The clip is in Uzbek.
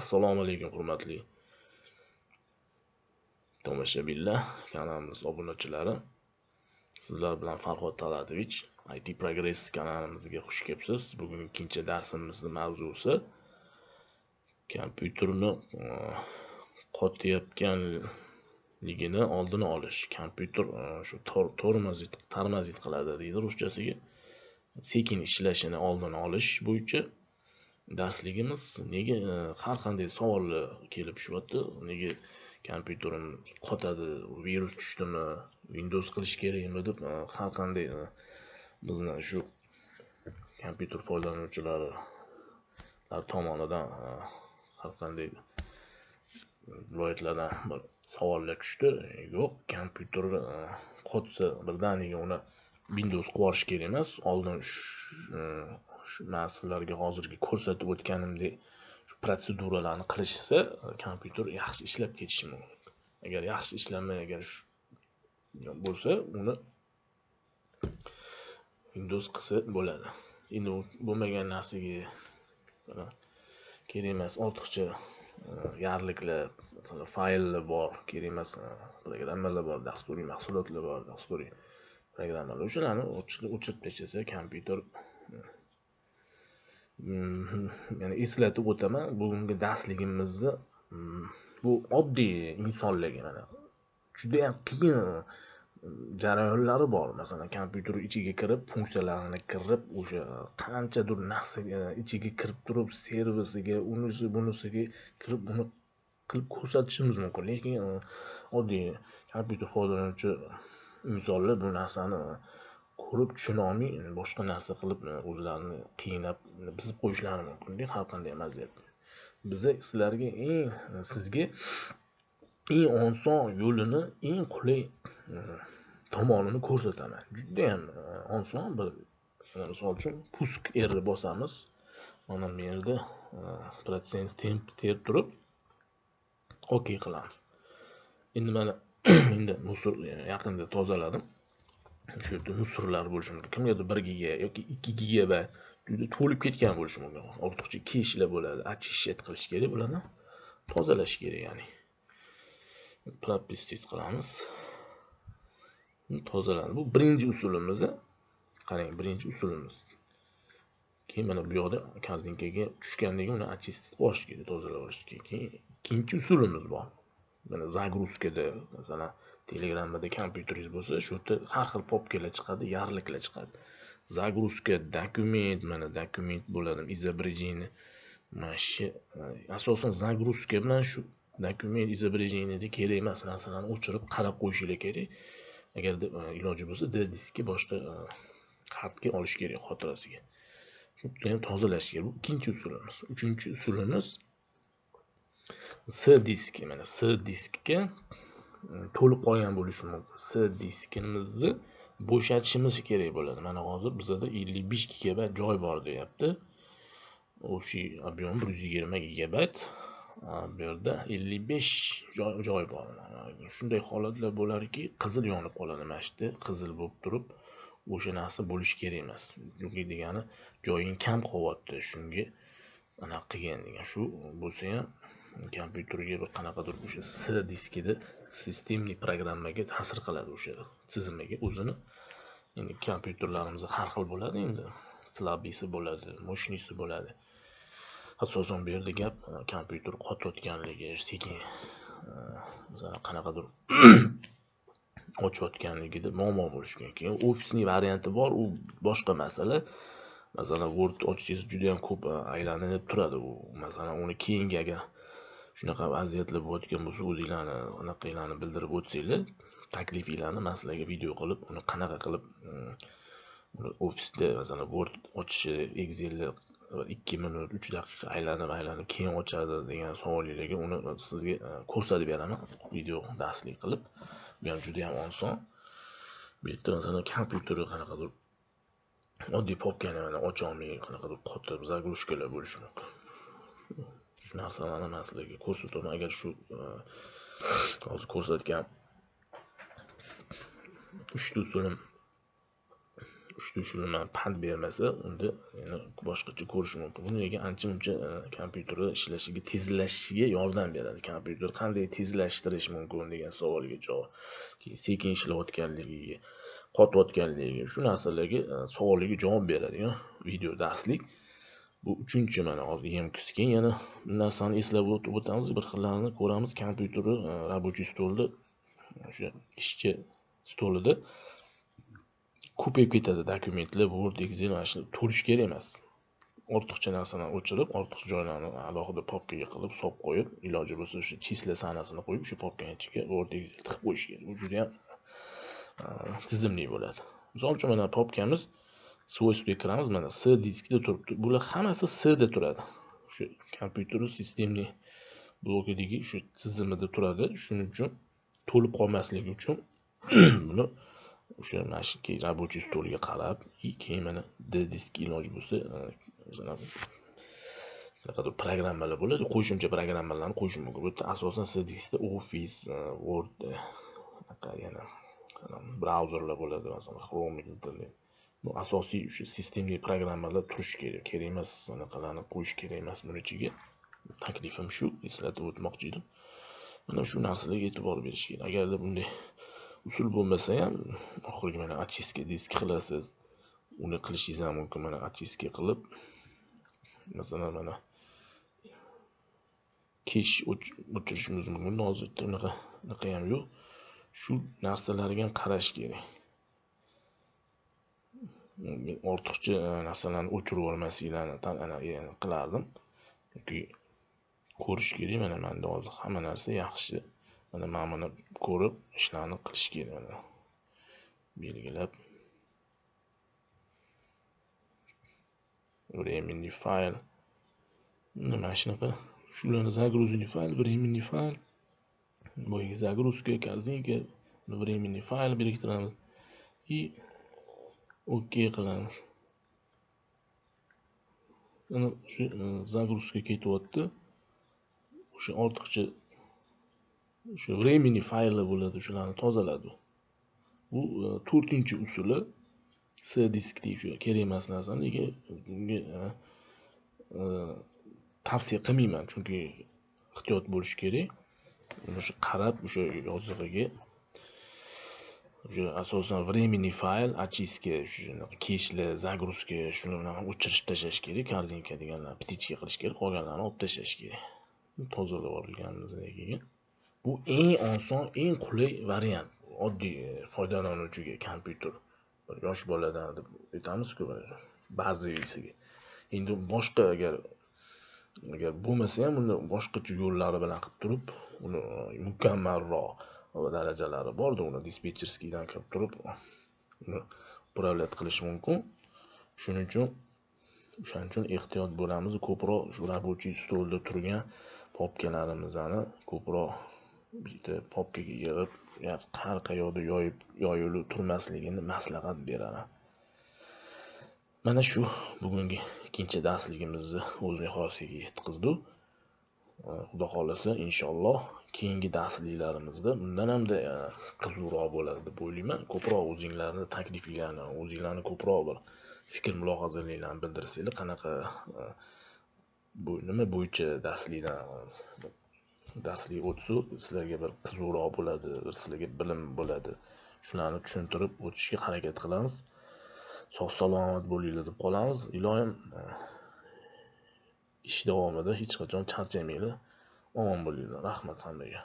assalomu alaykum hurmatli tomoshabinlar kanalimiz obunachilari. Sizlar bilan farhod talatovich it progress kanalimizga xush kelibsiz. Bugun ikkinchi darsimizni mavzusi kompyuterni e, qotayotganligini oldini olish. Kompyuter e, shu tormozit tormozit qiladi deydi ruschasiga. Sekin ishlashini oldini olish bo'yicha darsligimiz nega e, har qanday savollar e, kelib tushyapti nega kompyuterim qotadi virus tushdimi windows qilish kerakmi deb e, har qanday bizni shu kompyuter foydalanuvchilari tomonidan har qanday viloyatlardan bir savollar tushdi. Yo'q kompyuter qotsa birdaniga uni windows qilib yuborish kerak emas. Oldin shu man sizlarga hozirgi ko'rsatib o'tganimdek shu protseduralarni qilishsa kompyuter yaxshi ishlab ketishi mumkin. Agar yaxshi ishlamay agar bo'lsa uni windows qilsa bo'ladi. Endi bo'lmagan narsaga kerak emas ortiqcha e, yarliklar masalan fayllar bor kerak emas e, programmalar bor dasturiy mahsulotlar bor dasturiy programmalar. O'shalarni o'chirib tashlasa kompyuter ya'ni eslatib o'taman bugungi darsligimizni bu oddiy insonlarga mana judayam qiyin jarayonlari bor. Masalan kompyuter ichiga kirib funksiyalarini kirib o'sha qanchadir narsa e, ichiga kirib turib servisiga unisi bunisiga kirib buni qilib ko'rsatishimiz mumkin. Lekin e, oddiy kompyuter foydalanuvchi insonlar bu narsani ko'rib tushunolmay boshqa narsa qilib e, o'zlarini qiynab buzib qo'yishlari mumkin har qanday vaziyat. Biza sizlarga eng e, sizga eng oson yo'lini eng qulay e, tomonini ko'rsataman. Judayam oson bir misol uchun pusk erni bosamiz. Mana bu yerda protsent temp terib turib ok qilamiz. Endi mana endi musor yaqinda tozaladim. O'sha yerda nusurlar bo'lishi mumkin kimgadir bir giga yoki ikki gigabayt juda to'lib ketgan bo'lishi mumkin ortiqcha keshlar bo'ladi очищать qilish kerak bularni tozalash kerak ya'ni. Пропустить qilamiz. Tozalandi bu birinchi usulimiz qarang birinchi usulimiz. Keyin mana bu yoqda korzinkaga tushgandan keyin uni очистить qilib olish kerak tozalab olish kerak keyin ikkinchi usulimiz bor. Mana загрузкада masalan telegramda kompyuteringiz bo'lsa shu yerda har xil popkalar chiqadi yarliklar chiqadi. Загрузка dokument mana dokument bo'ladi изображение mana shu e, asosan загрузка bilan shu dokument изображениеda kerak emas narsalarni o'chirib qarab qo'yishinglar kerak. Agarda e, iloji bo'lsa d diskka boshqa e, kartga olish kerak xotirasiga. Ham tozalash kerak. Bu ikkinchi usulimiz. Uchinchi usulimiz s disk mana s diskka e, to'lib qolgan bo'lishi mumkin. S diskimizni bo'shatishimiz kerak bo'ladi. Mana hozir bizada ellik besh gigabayt joy bor deyapti. Общий объем bir yuz yigirma gigabayt. Bu yerda ellik besh joy bor. Shunday holatlar bo'larki qizil yonib qoladi mana shu yerda qizil bo'lib turib o'sha narsa bo'lishi kerak emas. Chunki degani joying kam qolyapti shunga. Anaqa qilgan degan. Shu bo'lsa ham kompyuterga bir qanaqadir o'sha s diskida sistemniy programmaga ta'sir qiladi o'sha tizimiga o'zini. Endi kompyuterlarimiz har xil bo'ladi endi. Slabiysi bo'ladi мощныйsi bo'ladi. Asosan bu yerda gap e, kompyuter qotayotganligi sekin e, masalan qanaqadir ochayotganligida muammo bo'lishi mumkin ofisniy varianti bor u boshqa masala. Masalan word ochsangiz juda yam ko'p e, aylanib turadi u. Masalan uni keyingi agar shunaqa vaziyatlar bo'layotgan bo'lsa o'zinglarni anaqanglarni bildirib o'tsanglar taklifinglarni masalaga video qilib uni qanaqa qilib mm, uni ofisda masalan word ochishi excelni ikki minut uch daqiqa aylanib aylanib keyin ochadi degan savolinglarga uni sizga e, ko'rsatib beraman. Video darslik qilib bu ham juda yam oson. Bu yerda masalan kompyuterni qanaqadir oddiy popkani mana ocholmay qanaqadir qotib загрузкаlar bo'lishi mumkin. Shu narsalarni man sizlarga ko'rsataman agar shu e, hozir ko'rsatgan uchta usulim ushtu shuni pand bermasa unda yana boshqacha ko'rish mumkin. Buni nega ancha muncha e, kompyuterni ishlashiga tezlashishiga yordam beradi. Kompyuter qanday tezlashtirish mumkin degan savolga javob. Sekin ishlayotganligiga qotayotganligiga shu narsalarga e, savollarga javob beradigan video darslik bu uchinchi mana hozir yemkisi keyin yana bir narsani eslab o'tib o'tamiz bir xillarini ko'ramiz. Kompyuterni e, рабочий stolni o'sha e, ishchi stolida ko'payib ketadi dokumentlar word excel mana shu to'lish kerak emas. Ortiqcha narsalarni o'chirib ortiqcha joylarni alohida papkaga qilib solib qo'yib iloji bo'lsa o'sha chisla sanasini qo'yib o'sha papkani ichiga word excel tiqib qo'yish kerak. Bu judayam e, tizimli bo'ladi. Misol uchun mana papkamiz свойствоga kiramiz mana s diskida turibdi bular hammasi sda turadi shu kompyuterni sistemniy blokidagi shu tizimida turadi shuning uchun to'lib qolmasligi uchun buni o'sha mana shu рабочий stolga qarab keyin mana d disk iloji bo'lsa qanaqadir programmalar bo'ladi qo'shimcha programmalarni qo'yish mumkin bu yerda asosan c diskda office word yana brauzerlar bo'ladi masalan chrome internet bu asosiy o'sha sistemli programmalar turishi kerak. Kerak emas anaqalarni qo'yish kerak emas buni ichiga. Taklifim shu eslatib o'tmoqchi edim. Mana shu narsalarga e'tibor berish kerak. Agarda bunday usul bo'lmasa ham oxirgi mana очистка disk qilasiz. Uni qilishingiz ham mumkin mana очистка qilib masalan mana kesh o'chirishimiz mumkin. Hozir unaqa unaqa ham yo'q. Shu narsalarga ham qarash kerak. Ortiqcha e, narsalarni o'chirib yubormasliklarni e, qilardim. Chunki ko'rish kerak mana manda hozir hamma narsa yaxshi. Mana mana buni ko'rib ishlarni qilish kerak mana. Belgilab. Временный fayl. Mana shunaqa. Shularni загрузный fayl временный fayl. Boyagi загрузка корзинка временный fayl biriktiramiz. И ok qilamiz ana shu e, загрузка ketyapti. O'sha ortiqcha o'sha времени fayli bo'ladi shularni tozaladi. Bu e, to'rtinchi usuli. S diskli shu kerak emas narsani. Nega bunga e, tavsiya qilmayman chunki ehtiyot bo'lish kerak. O'sha qarab o'sha yozig'iga asosan временный fayl очистка shunaqa kechli загрузка shuni o'chirib tashlash kerak kardinka deganlarni птичка qilish kerak qolganlarini olib tashlash kerak tozalab yuborilganimizdan keyin bu eng oson eng qulay variant oddiy foydalanuvchiga kompyuter bir yosh boladan deb aytamizku bazaviysiga endi boshqa agar agar bo'lmasa ham uni boshqacha yo'llari bilan qilib turib uni mukammalroq darajalari bordi uni dispetcherskiydan kirib turib uni управлять qilish mumkin. Shuning uchun o'shaning uchun ehtiyot bo'lamiz. Ko'proq shu рабочий stolda turgan popkalarimizni ko'proq bitta popkaga yig'ib har qayoqda yoyib yoyilib turmasligini maslahat beraman mana shu bugungi ikkinchi darsligimizni o'z nihoyasiga yetkazdik Э, xudo xohlasa inshaalloh keyingi darsliklarimizda bundan hamda e, qiziqroq bo'ladi deb o'ylayman. Ko'proq o'zinglarni taklifinglarni o'zinglarni ko'proq bir fikr mulohazalaringlarni bildirsanglar qanaqa e, bu nima bo'yicha darsliklar darslik o'tsa sizlarga bir qiziqroq bo'ladi bir sizlarga bilim bo'ladi. Shularni tushuntirib o'tishga harakat qilamiz. Sog' salomat bo'linglar deb qolamiz. Iloyim e, ish davomida hech qachon charchamanglar omon bo'linglar rahmat hammaga